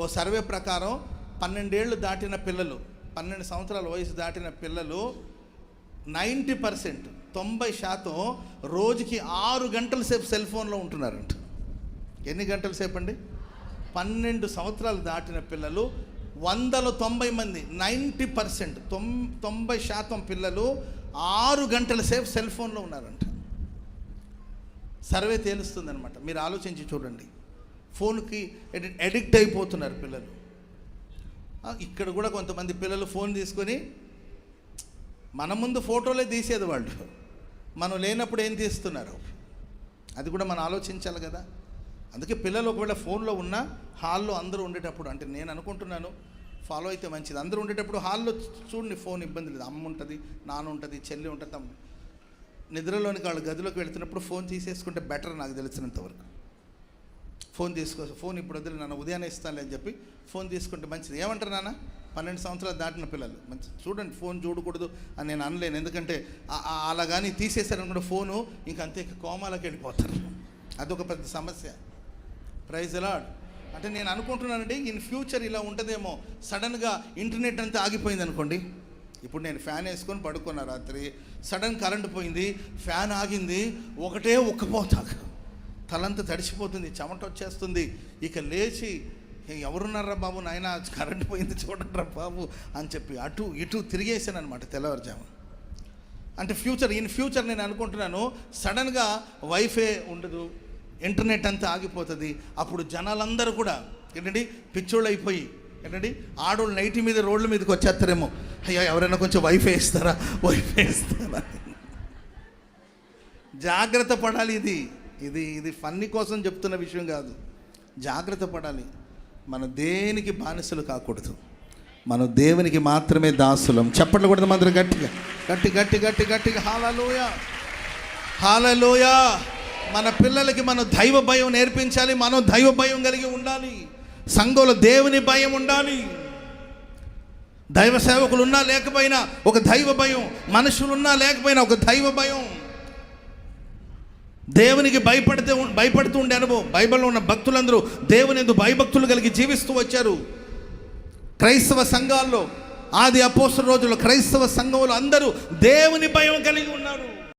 ఓ survey ప్రకారం పన్నెండేళ్ళు దాటిన పిల్లలు పన్నెండు సంవత్సరాల వయసు దాటిన పిల్లలు నైంటీ పర్సెంట్ తొంభై శాతం రోజుకి ఆరు గంటల సేపు సెల్ ఫోన్లో ఉంటున్నారంట. ఎన్ని గంటల సేపు అండి? పన్నెండు సంవత్సరాలు దాటిన పిల్లలు వందల తొంభై మంది నైంటీ పర్సెంట్ తొం తొంభై శాతం పిల్లలు ఆరు గంటల సేపు సెల్ ఫోన్లో ఉన్నారంట. సర్వే తేలుస్తుందనమాట మీరు ఆలోచించి చూడండి. ఫోన్కి అడిక్ట్ అయిపోతున్నారు పిల్లలు. ఇక్కడ కూడా కొంతమంది పిల్లలు ఫోన్ తీసుకొని మన ముందు ఫోటోలే తీసేది వాళ్ళు. మనం లేనప్పుడు ఏం తీస్తున్నారు? అది కూడా మనం ఆలోచించాలి కదా. అందుకే పిల్లలు ఒకవేళ ఫోన్లో ఉన్నా హాల్లో అందరూ ఉండేటప్పుడు అంటే నేను అనుకుంటున్నాను ఫాలో అయితే మంచిది. అందరూ ఉండేటప్పుడు హాల్లో చూడండి ఫోన్ ఇబ్బంది లేదు. అమ్మ ఉంటుంది నాన్న ఉంటుంది చెల్లి ఉంటుంది నిద్రలోనికి వాళ్ళు గదిలోకి వెళ్తున్నప్పుడు ఫోన్ తీసేసుకుంటే బెటర్ నాకు తెలిసినంతవరకు. ఫోన్ తీసుకో ఫోన్ ఇప్పుడు వదిలి నన్ను ఉదయాన్నే ఇస్తానులే అని చెప్పి ఫోన్ తీసుకుంటే మంచిది. ఏమంటారు నాన్న? పన్నెండు సంవత్సరాలు దాటిన పిల్లలు. మంచి చూడండి ఫోన్ చూడకూడదు అని నేను అనలేను. ఎందుకంటే అలా కానీ తీసేశారనుకుంటే ఫోను ఇంక అంతే కోమాలకు వెళ్ళిపోతారు. అదొక పెద్ద సమస్య. ప్రైజ్ అలాడ్ అంటే నేను అనుకుంటున్నానండి ఇన్ ఫ్యూచర్ ఇలా ఉంటుందేమో. సడన్గా ఇంటర్నెట్ అంతా ఆగిపోయింది అనుకోండి. ఇప్పుడు నేను ఫ్యాన్ వేసుకొని పడుకున్నా రాత్రి సడన్ కరెంట్ పోయింది ఫ్యాన్ ఆగింది ఒకటే ఉక్కపోతాక. తలంతా తడిసిపోతుంది చెమట వచ్చేస్తుంది. ఇక లేచి ఎవరున్నారా బాబు నాయన? కరెంట్ పోయింది చూడండిరా బాబు అని చెప్పి అటు ఇటు తిరిగేసాను అనమాట తెల్లవారుజాము అంటే ఫ్యూచర్ ఇన్ ఫ్యూచర్ నేను అనుకుంటున్నాను సడన్గా వైఫై ఉండదు ఇంటర్నెట్ అంతా ఆగిపోతుంది అప్పుడు జనాలందరూ కూడా ఏంటండి పిచ్చోళ్ళు అయిపోయి ఏంటండి ఆడోళ్ళు నైట్ మీద రోడ్ల మీదకి వచ్చేస్తారేమో. అయ్యా ఎవరైనా కొంచెం వైఫై ఇస్తారా వైఫై ఇస్తారా జాగ్రత్త పడాలి ఇది. ఇది ఇది ఫన్నీ కోసం చెప్తున్న విషయం కాదు. జాగ్రత్త పడాలి. మన దేనికి బానిసలు కాకూడదు. మనం దేవునికి మాత్రమే దాసులం. చెప్పట్లు కూడా మాత్రం గట్టిగా. గట్టి గట్టి గట్టి గట్టిగా. హాలలోయ. హాలలోయ. మన పిల్లలకి మనం దైవ భయం నేర్పించాలి. మనం దైవ భయం కలిగి ఉండాలి. సంఘంలో దేవుని భయం ఉండాలి. దైవ సేవకులు ఉన్నా లేకపోయినా ఒక దైవ భయం. మనుషులున్నా లేకపోయినా ఒక దైవ భయం. దేవునికి భయపడితే భయపడుతూ ఉండే అనుభవం. బైబిల్లో ఉన్న భక్తులందరూ దేవుని ఎందుకు భయభక్తులు కలిగి జీవిస్తూ వచ్చారు. క్రైస్తవ సంఘాల్లో ఆది అపోసర రోజుల్లో క్రైస్తవ సంఘంలో అందరూ దేవుని భయం కలిగి ఉన్నారు.